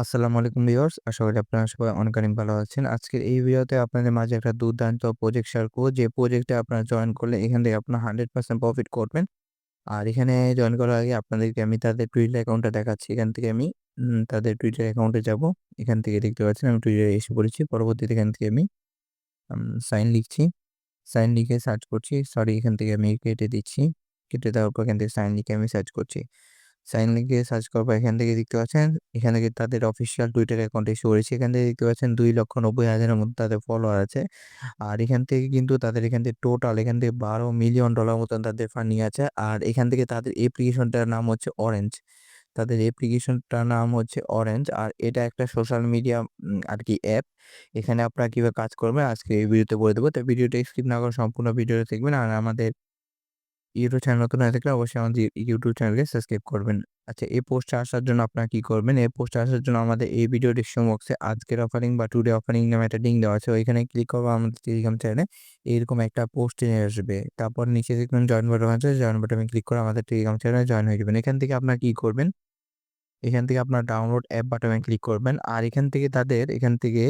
আসসালামু আলাইকুম ভিউয়ার্স। আশা করি আপনারা সবাই অনেক, অনেক ভালো আছেন। আজকের এই ভিডিওতে আপনাদের মাঝে একটা দুর্দান্ত প্রজেক্ট শেয়ার করব। যে প্রজেক্টে আপনারা জয়েন করলে এখান থেকে আপনারা 100% প্রফিট করবেন। আর এখানে জয়েন করার আগে আপনাদেরকে আমি তাদের টুইটার অ্যাকাউন্টটা দেখাচ্ছি। এখান থেকে আমি তাদের টুইটার অ্যাকাউন্টে যাব। এখান থেকে দেখতে পাচ্ছেন আমি টুইটারে এসে পড়েছি। পরবর্তীতে এখান থেকে আমি সাইন লিখছি। সাইন লিখে সার্চ করছি। সরি এখান থেকে আমি কেটে দিচ্ছি। কেটে দেওয়ার পর এখান থেকে সাইন লিখে আমি সার্চ করছি। সাইন লিখে সার্চ পর এখান থেকে দেখতে পাচ্ছেন, এখানে থেকে তাদের অফিসিয়াল টুইটার অ্যাকাউন্টে এসে পড়েছে। এখান থেকে দেখতে পাচ্ছেন দুই লক্ষ নব্বই হাজারের মতো তাদের ফলোয়ার আছে। আর এখান থেকে কিন্তু তাদের এখান থেকে টোটাল এখান থেকে $১২ মিলিয়ন ডলার মতন তাদের ফান্ডিং আছে। আর এখান থেকে তাদের অ্যাপ্লিকেশনটার নাম হচ্ছে অরেঞ্জ। তাদের অ্যাপ্লিকেশনটার নাম হচ্ছে অরেঞ্জ। আর এটা একটা সোশ্যাল মিডিয়া আর কি অ্যাপ। এখানে আপনারা কীভাবে কাজ করবেন, আজকে এই ভিডিওতে বলে দেবো তো ভিডিওটা স্কিপ না করে সম্পূর্ণ ভিডিওটা দেখবেন। আর আমাদের ইউটিউব চ্যানেল নতুন হয়ে থাকলে অবশ্যই আমাদের ইউটিউব চ্যানেলকে সাবস্ক্রাইব করবেন। আচ্ছা এই পোস্টে আসার জন্য আপনারা কী করবেন? এই পোস্টে আসার জন্য আমাদের এই ভিডিও ডেসক্রিপশন বক্সে আজকের অফারিং বা টুডে অফারিং নামে একটা লিঙ্ক দেওয়া আছে। ওইখানে ক্লিক করব আমাদের টেলিগ্রাম চ্যানেলে এরকম একটা পোস্ট নিয়ে আসবে। তারপর নিচে দেখবেন জয়েন বাটন আছে। জয়েন বাটনে ক্লিক করে আমাদের টেলিগ্রাম চ্যানেলে জয়েন হয়ে যাবেন। এখান থেকে আপনারা কী করবেন? এখান থেকে আপনার ডাউনলোড অ্যাপ বাটনে ক্লিক করবেন। আর এখান থেকে তাদের, এখান থেকে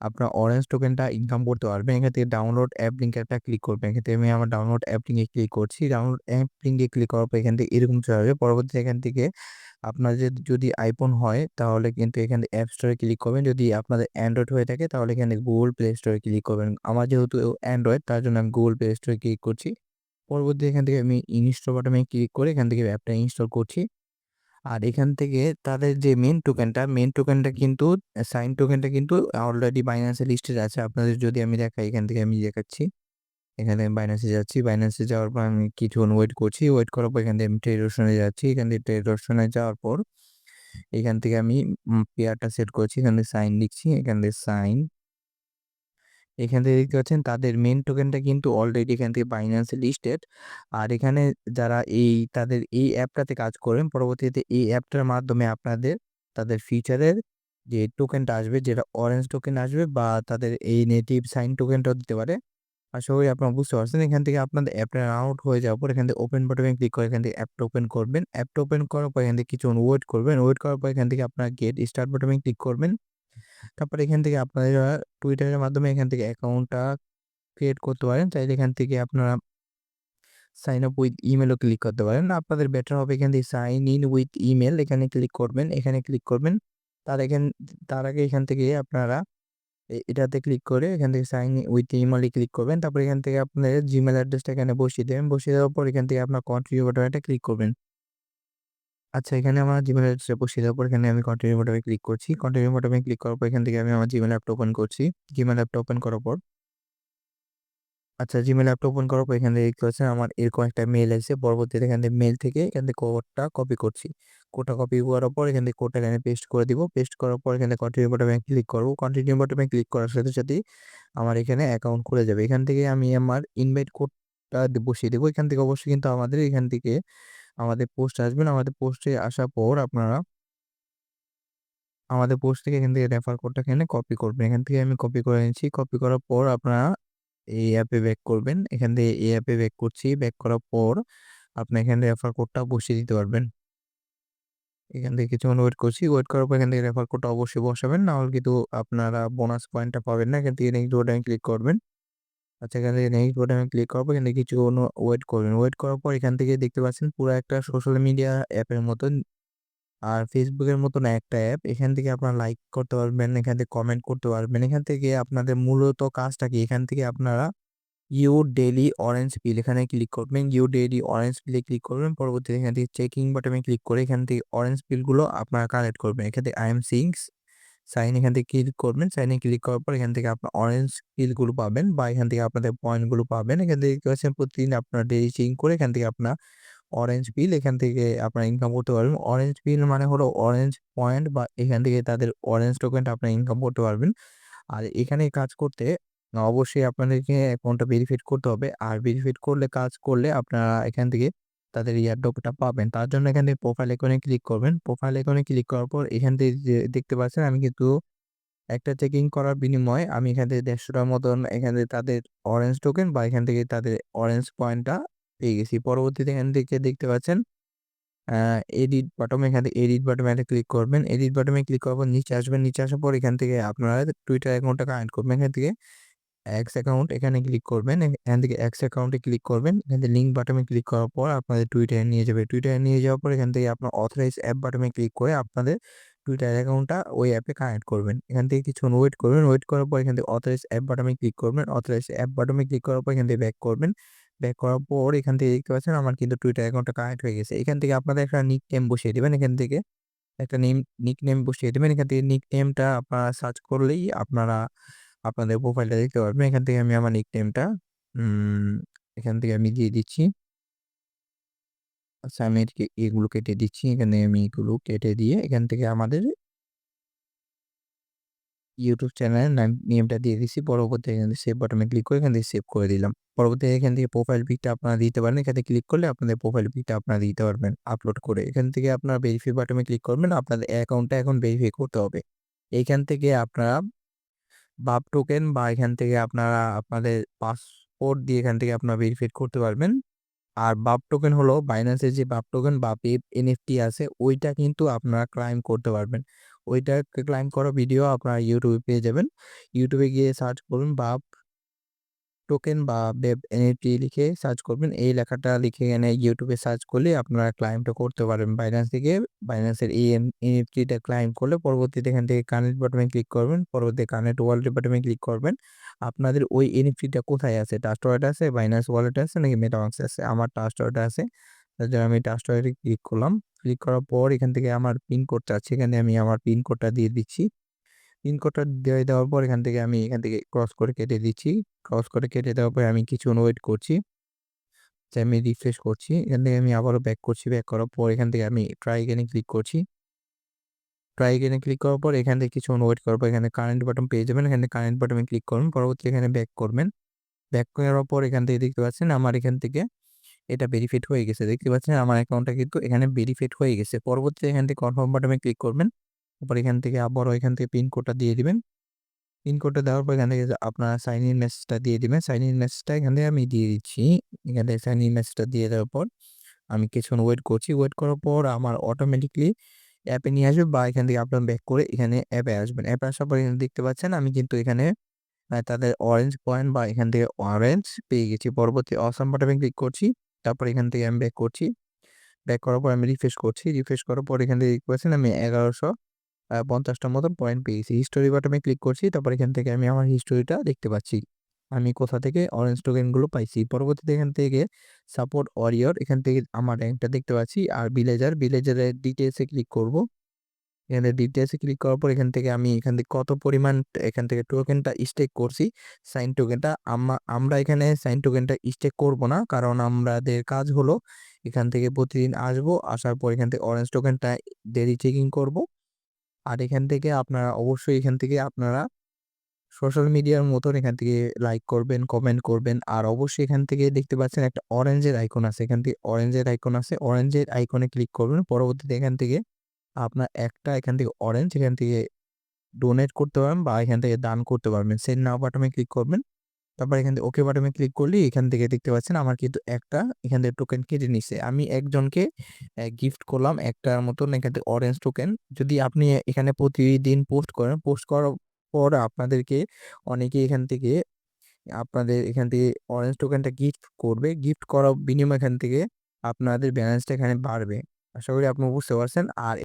আপনার অরেঞ্জ টোকেনটা ইনকাম করতে পারবেন। এখান থেকে ডাউনলোড অ্যাপ লিঙ্কে একটা ক্লিক করবেন। এখান থেকে আমি আমার ডাউনলোড অ্যাপ লিঙ্কে ক্লিক করছি। ডাউনলোড অ্যাপ লিঙ্কে ক্লিক করার পর এখান থেকে এরকম চলে আসবে। পরবর্তীতে এখান থেকে আপনার যদি আইফোন হয়, তাহলে কিন্তু এখানে অ্যাপ স্টোরে ক্লিক করবেন। যদি আপনাদের অ্যান্ড্রয়েড হয়ে থাকে, তাহলে এখানে গুগল প্লে স্টোরে ক্লিক করবেন। আমার যেহেতু অ্যান্ড্রয়েড তার জন্য আমি গুগল প্লে স্টোরে ক্লিক করছি। পরবর্তীতে এখান থেকে আমি ইনস্টল বাটনে ক্লিক করে এখান থেকে অ্যাপটা ইনস্টল করছি। আর এখান থেকে তাদের যে মেন টোকেনটা, মেন টোকেনটা কিন্তু সাইন টোকেনটা কিন্তু অলরেডি বাইন্যান্সে লিস্টেড আছে। আপনাদের যদি আমি দেখাই এখান থেকে আমি দেখাচ্ছি। এখানে বাইন্যান্সে যাচ্ছি। বাইন্যান্সে যাওয়ার পর আমি কিছুক্ষণ ওয়েট করছি। ওয়েট করার পর এখান থেকে আমি ট্রেড অপশনে যাচ্ছি। এখান থেকে ট্রেড অপশনে যাওয়ার পর এখান থেকে আমি পেয়ারটা সেট করছি। এখান থেকে সাইন লিখছি। এখান থেকে সাইন এখান থেকে দেখতে পাচ্ছেন তাদের মেন টোকেনটা কিন্তু অলরেডি এখান থেকে বাইন্যান্সে লিস্টেড। আর এখানে যারা এই, তাদের এই অ্যাপটাতে কাজ করবেন, পরবর্তীতে এই অ্যাপটার মাধ্যমে আপনাদের, তাদের ফিউচারের যে টোকেনটা আসবে, যেটা অরেঞ্জ টোকেন আসবে বা তাদের এই নেটিভ সাইন টোকেনটাও দিতে পারে। আশা করি আপনারা বুঝতে পারছেন। এখান থেকে আপনাদের অ্যাপটা আউট হয়ে যাওয়ার পর এখান থেকে ওপেন বাটনে ক্লিক করে এখান থেকে অ্যাপটা ওপেন করবেন। অ্যাপটা ওপেন করার পর এখান থেকে কিছু ওয়েট করবেন। ওয়েট করার পর এখান থেকে আপনারা গেট স্টার্ট বাটনে ক্লিক করবেন। তারপর এখান থেকে আপনারা টুইটারের মাধ্যমে এখান থেকে অ্যাকাউন্টটা ক্রিয়েট করতে পারেন। চাইলে এখান থেকে আপনারা সাইন আপ উইথ ইমেলও ক্লিক করতে পারেন। আপনাদের বেটার হবে এখান থেকে সাইন ইন উইথ ইমেল এখানে ক্লিক করবেন। এখানে ক্লিক করবেন। তার এখান, তার আগে এখান থেকে আপনারা এটাতে ক্লিক করে এখান থেকে সাইন উইথ ইমেইলে ক্লিক করবেন। তারপর এখান থেকে আপনাদের জিমেল অ্যাড্রেসটা এখানে বসিয়ে দেবেন। বসিয়ে দেওয়ার পর এখান থেকে আপনার কন্টিনিউ বাটনে ক্লিক করবেন। আচ্ছা এখানে আমার জিমেইল অ্যাড্রেসটা বসিয়ে দেওয়ার পর এখানে আমি কন্টিনিউ বাটনে ক্লিক করছি। কন্টিনিউ বাটনে ক্লিক করার পর এখান থেকে আমি আমার জিমেইল অ্যাপটা ওপেন করছি। জিমেইল অ্যাপটা ওপেন করার পর আচ্ছা জিমেইল অ্যাপটা ওপেন করার পর এখান থেকে দেখতে পাচ্ছেন আমার এরকম একটা মেইল এসেছে। পরবর্তীতে এখান থেকে মেইল থেকে এখান থেকে কোডটা কপি করছি। কোডটা কপি করার পর এখান থেকে কোডটা এখানে পেস্ট করে দিব। পেস্ট করার পর এখানে কন্টিনিউ বাটনে ক্লিক করব। কন্টিনিউ বাটনে ক্লিক করার সাথে সাথেই আমার এখানে অ্যাকাউন্ট খুলে যাবে। এখান থেকে আমি আমার ইনভাইট কোডটা বসিয়ে দেব। এখান থেকে অবশ্যই কিন্তু আমাদের এখান থেকে আমাদের পোস্ট আসবেন। আমাদের পোস্টে আসার পর আপনারা আমাদের পোস্ট থেকে এখান থেকে রেফার কোডটা এখানে কপি করবেন। এখান থেকে আমি কপি করে নিচ্ছি। কপি করার পর আপনারা এই অ্যাপে ব্যাক করবেন। এখান থেকে এই অ্যাপে ব্যাক করছি। ব্যাক করার পর আপনি এখানে রেফার কোডটা বসিয়ে দিতে পারবেন। এখান থেকে কিছুক্ষণ ওয়েট করছি। ওয়েট করার পর এখান থেকে রেফার কোডটা অবশ্যই বসাবেন। না হলে কিন্তু আপনারা বোনাস পয়েন্টটা পাবেন না। এখান থেকে নেক্সট বাটনে ক্লিক করবেন। আচ্ছা এখান থেকে নেক্সট বাটনে ক্লিক করার পর এখান থেকে কিছুক্ষণ ওয়েট করবেন। ওয়েট করার পর এখান থেকে দেখতে পাচ্ছেন পুরা একটা সোশ্যাল মিডিয়া অ্যাপের মতন আর ফেসবুকের মতন একটা অ্যাপ। এখান থেকে আপনারা লাইক করতে পারবেন, এখান থেকে কমেন্ট করতে পারবেন। এখান থেকে আপনাদের মূলত কাজটা কি? এখান থেকে আপনারা ইউ ডেইলি অরেঞ্জ পিল এখানে ক্লিক করবেন। ইউ ডেইলি অরেঞ্জ পিলে ক্লিক করবেন। পরবর্তীতে এখান থেকে চেকিং বাটনে ক্লিক করে এখান থেকে অরেঞ্জ পিলগুলো আপনারা কালেক্ট করবেন। এখান থেকে আই এম সিংস সাইন এখান থেকে ক্লিক করবেন। সাইনে ক্লিক করার পর এখান থেকে আপনার অরেঞ্জ পিলগুলো পাবেন বা এখান থেকে আপনাদের পয়েন্টগুলো পাবেন। এখান থেকে পাচ্ছেন প্রতিদিন আপনারা ডেলি চেকিং করে এখান থেকে আপনার অরেঞ্জ বিল এখান থেকে আপনার ইনকাম করতে পারবেন। অরেঞ্জ বিল মানে হলো অরেঞ্জ পয়েন্ট বা এখান থেকে তাদের অরেঞ্জ টোকেনটা আপনার ইনকাম করতে পারবেন। আর এখানে কাজ করতে অবশ্যই আপনাদেরকে অ্যাকাউন্টটা ভেরিফাইড করতে হবে। আর ভেরিফাইড করলে কাজ করলে আপনারা এখান থেকে তাদের এয়ারড্রপটা পাবেন। তার জন্য এখান প্রোফাইল আইকনে ক্লিক করবেন। প্রোফাইল আইকনে ক্লিক করার পর এখান থেকে দেখতে পাচ্ছেন আমি কিন্তু একটা চেকিং করার বিনিময়ে আমি এখান থেকে ৳১৫০ মতন এখান থেকে তাদের অরেঞ্জ টোকেন বা এখান থেকে তাদের অরেঞ্জ পয়েন্টটা পেয়ে গেছি। পরবর্তীতে এখান থেকে দেখতে পাচ্ছেন এডিট বটম এখান থেকে এডিট বটমে একটা ক্লিক করবেন। এডিট বটমে ক্লিক করার পর নিচে আসবেন। নিচে আসার পর এখান থেকে আপনারা টুইটার অ্যাকাউন্টটা কানেক্ট করবেন। এখান থেকে এক্স অ্যাকাউন্ট এখানে ক্লিক করবেন। এখান থেকে এক্স অ্যাকাউন্টে ক্লিক করবেন। এখান থেকে লিঙ্ক বাটমে ক্লিক করার পর আপনাদের টুইটারে নিয়ে যাবে। টুইটারে নিয়ে যাওয়ার পর এখান থেকে আপনার অথরাইজ অ্যাপ বাটমে ক্লিক করে আপনাদের টুইটার অ্যাকাউন্টটা ওই অ্যাপে কানেক্ট করবেন। এখান থেকে কিছুক্ষণ ওয়েট করবেন। ওয়েট করার পর এখান থেকে অথরাইজ অ্যাপ বাটমে ক্লিক করবেন। অথরাইজ অ্যাপ বাটমে ক্লিক করার পর এখান থেকে ব্যাক করবেন। ব্যাক করার পর এখান থেকে দেখতে পাচ্ছেন আমার কিন্তু টুইটার অ্যাকাউন্টটা কানেক্ট হয়ে গেছে। এখান থেকে আপনাদের একটা নিক নেম বসিয়ে দেবেন এখান থেকে একটা নেম নিক নেম বসিয়ে দেবেন এখান থেকে নিক নেমটা আপনারা সার্চ করলেই আপনারা আপনাদের প্রোফাইলটা দেখতে পারবেন। এখান থেকে আমি আমার নিক নেমটা এখান থেকে আমি দিয়ে দিচ্ছি। আচ্ছা আমি এগুলো কেটে দিচ্ছি। এখানে আমি এগুলো কেটে দিয়ে এখান থেকে আমাদের ইউটিউব চ্যানেলের নাম নেমটা দিয়ে দিচ্ছি। পরবর্তী এখান থেকে সেভ বাটনে ক্লিক করে এখান থেকে সেভ করে দিলাম। পরবর্তী এখান থেকে প্রোফাইল পিকটা আপনারা দিতে পারেন। এখানে ক্লিক করলে আপনাদের প্রোফাইল পিকটা আপনারা দিতে পারবেন আপলোড করে। এখান থেকে আপনারা ভেরিফাই বাটনে ক্লিক করবেন। আপনাদের অ্যাকাউন্টটা এখন ভেরিফাই করতে হবে। এইখান থেকে আপনারা বাপ টোকেন বা এখান থেকে আপনারা আপনাদের পাসপোর্ট দিয়ে এখান থেকে আপনারা ভেরিফাই করতে পারবেন। আর বাপ টোকেন হলো বাইন্যান্সের যে বাপ টোকেন বা পেপ এনএফটি আছে, ওইটা কিন্তু আপনারা ক্লাইম করতে পারবেন। ওইটা ক্লাইম করা ভিডিও আপনারা ইউটিউবে পেয়ে যাবেন। ইউটিউবে গিয়ে সার্চ করুন বাপ টোকেন বা বেব এনএফটি লিখে সার্চ করবেন। এই লেখাটা লিখে এনে ইউটিউবে সার্চ করলে আপনারা ক্লাইমটা করতে পারবেন বাইন্যান্স থেকে। বাইন্যান্সের এই এন এনএফটিটা ক্লাইম করলে পরবর্তীতে এখান থেকে কানেক্ট বাটনে ক্লিক করবেন। পরবর্তীতে কানেক্ট ওয়ালেট বাটনে ক্লিক করবেন। আপনাদের ওই এনএফটিটা কোথায় আছে? ট্রাস্ট ওয়ালেট আছে, বাইন্যান্স ওয়ালেট আছে নাকি মেটামাস্ক আছে? আমার ট্রাস্ট ওয়ালেট আছে। তার জন্য আমি ট্রাস্ট ওয়ালেটে ক্লিক করলাম। ক্লিক করার পর এখান থেকে আমার পিন কোডটা আছে এখানে আমি আমার পিন কোডটা দিয়ে দিচ্ছি। পিন কোডটা দিয়ে দেওয়ার পর এখান থেকে আমি এখান থেকে ক্রস করে কেটে দিচ্ছি। ক্রস করে কেটে দেওয়ার পরে আমি কিছুক্ষণ ওয়েট করছি। আমি রিফ্রেশ করছি। এখান থেকে আমি আবারও ব্যাক করছি। ব্যাক করার পর এখান থেকে আমি ট্রাই এগেইন এ ক্লিক করছি। ট্রাই এগেইন এ ক্লিক করার পর এখান থেকে কিছুক্ষণ ওয়েট করার পর এখানে কারেন্ট বাটন পেয়ে যাবেন। এখানে কারেন্ট বাটনে ক্লিক করবেন। পরবর্তী এখানে ব্যাক করবেন। ব্যাক করার পর এখান থেকে দেখতে পাচ্ছেন আমার এখান থেকে এটা ভেরিফাইড হয়ে গেছে। দেখতে পাচ্ছেন আমার অ্যাকাউন্টটা কিন্তু এখানে ভেরিফাইড হয়ে গেছে। পরবর্তীতে এখান থেকে কনফার্ম বাটনে ক্লিক করবেন। তারপর এখান থেকে আবারও এখান থেকে পিন কোডটা দিয়ে দিবেন। পিন কোডটা দেওয়ার পর এখান থেকে আপনার সাইন ইন মেসেজটা দিয়ে দিবেন। সাইন ইন মেসেজটা এখান থেকে আমি দিয়ে দিচ্ছি। এখান থেকে সাইন ইন মেসেজটা দিয়ে দেওয়ার পর আমি কিছুক্ষণ ওয়েট করছি। ওয়েট করার পর আমার অটোমেটিকলি অ্যাপে নিয়ে আসবে বা এখান থেকে আপনারা ব্যাক করে এখানে অ্যাপে আসবেন। অ্যাপে আসার পর এখানে দেখতে পাচ্ছেন আমি কিন্তু এখানে তাদের অরেঞ্জ পয়েন্ট বা এখান থেকে অরেঞ্জ পেয়ে গেছি। পরবর্তী অসাম বাটনে ক্লিক করছি। তারপর এখান থেকে আমি ব্যাক করছি। ব্যাক করার পর আমি রিফ্রেশ করছি। রিফ্রেশ করার পর এখান থেকে দেখতে পাচ্ছেন আমি ১১০০ ৫০ মতন পয়েন্ট পেয়েছি। হিস্টোরি বাটনে ক্লিক করছি। তারপর এখান থেকে আমি আমার হিস্টোরিটা দেখতে পাচ্ছি। আমি কোথা থেকে অরেঞ্জ টোকেনগুলো পাইছি। পরবর্তীতে এখান থেকে সাপোর্ট ওয়ারিয়র এখান থেকে আমার র্যাঙ্কটা দেখতে পাচ্ছি। আর ভিলেজার, ভিলেজারের ডিটেলসে ক্লিক করব। এখানে ডিটেলসে ক্লিক করার পর এখান থেকে আমি এখান থেকে কত পরিমাণ এখান থেকে টোকেনটা স্টেক করছি। সাইন টোকেনটা আমা আমরা এখানে সাইন টোকেনটা স্টেক করব না। কারণ আমাদের কাজ হলো এখান থেকে প্রতিদিন আসব। আসার পর এখান থেকে অরেঞ্জ টোকেনটা ডেইলি চেকিং করব। আর এখান থেকে আপনারা অবশ্যই এখান থেকে আপনারা সোশ্যাল মিডিয়ার মতন এখান থেকে লাইক করবেন, কমেন্ট করবেন। আর অবশ্যই এখান থেকে দেখতে পাচ্ছেন একটা অরেঞ্জের আইকন আছে। এখান থেকে অরেঞ্জের আইকন আছে। অরেঞ্জের আইকনে ক্লিক করবেন। পরবর্তীতে এখান থেকে আপনার একটা এখান থেকে অরেঞ্জ এখান থেকে ডোনেট করতে পারবেন বা এখান থেকে দান করতে পারবেন। সেন্ড নাও বাটনে ক্লিক করবেন। তারপর এখান থেকে ওকে বাটনে ক্লিক করলেই এখান থেকে দেখতে পাচ্ছেন আমার কিন্তু একটা এখান থেকে টোকেন কেটে নিছে। আমি একজনকে গিফট করলাম একটার মতন এখান থেকে অরেঞ্জ টোকেন। যদি আপনি এখানে প্রতিদিন পোস্ট করেন, পোস্ট করার পর আপনাদেরকে অনেকে এখান থেকে আপনাদের এখান থেকে অরেঞ্জ টোকেনটা গিফট করবে। গিফট করার বিনিময় এখান থেকে আপনাদের ব্যালেন্সটা এখানে বাড়বে। আশা করি আপনি বুঝতে পারছেন। আর